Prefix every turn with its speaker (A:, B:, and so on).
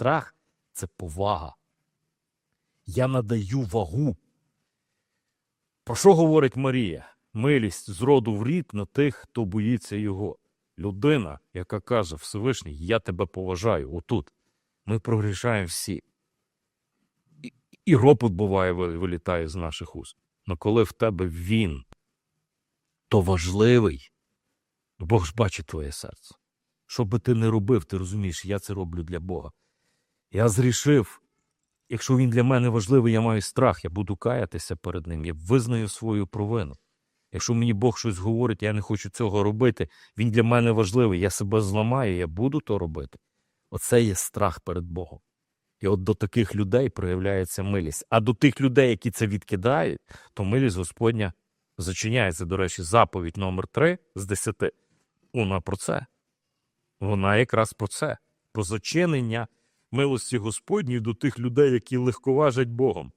A: страх це повага. Я надаю вагу. Про що говорить Марія? Милість з роду в рід на тих, хто боїться його. Людина, яка каже Всевишній, я тебе поважаю отут. Ми прогрішаємо всі. І, і ропот буває, вилітає з наших уст. Но коли в тебе він, то важливий, Бог ж бачить твоє серце. Що би ти не робив, ти розумієш, я це роблю для Бога. Я зрішив. Якщо він для мене важливий, я маю страх, я буду каятися перед ним, я визнаю свою провину. Якщо мені Бог щось говорить, я не хочу цього робити, він для мене важливий, я себе зламаю, я буду то робити. Оце є страх перед Богом. І от до таких людей проявляється милість. А до тих людей, які це відкидають, то милість Господня зачиняється. До речі, заповідь номер 3 з 10. Вона про це. Вона якраз про це, про зачинення милості господні до тих людей, які легковажать Богом.